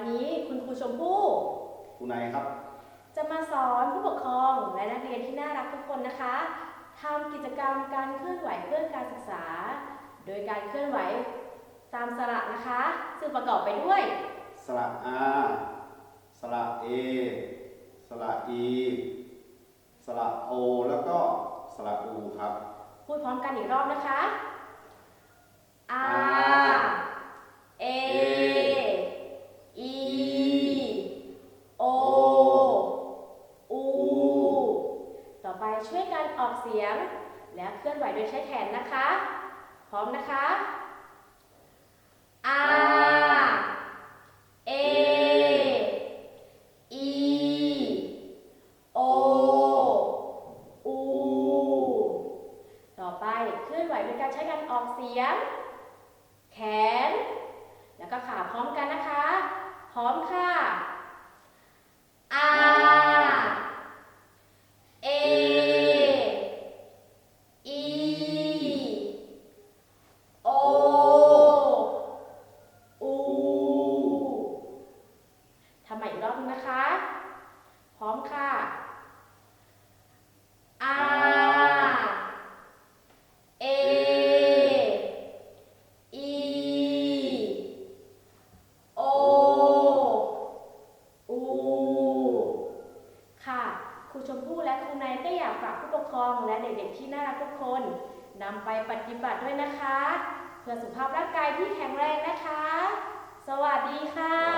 วันนี้คุณครูชมพู่คุณนายครับ จะมาสอนผู้ปกครองและนักเรียนที่น่ารักทุกคนนะคะทำกิจกรรมการเคลื่อนไหวเพื่อการศึกษา โดยการเคลื่อนไหวตามสระนะคะ ซึ่งประกอบไปด้วย สระอาสระเอสระอีสระโอ แล้วก็สระอูครับ พูดพร้อมกันอีกรอบนะคะ R A E O U ต่อไป ช่วยกันออกเสียง แล้วเคลื่อนไหวโดยใช้แขนนะคะ พร้อมนะคะ R A E O U ต่อไปเคลื่อนไหวโดยการใช้การออกเสียง แขน ร้อมค่ะ R A E O U ค่ะครูชมพู่และครูนายก็อยากฝากผู้ปกครองและเด็กๆที่น่ารักทุกคนนำไปปฏิบัติด้วยนะคะ เพื่อสุขภาพร่างกายที่แข็งแรงนะคะ สวัสดีค่ะ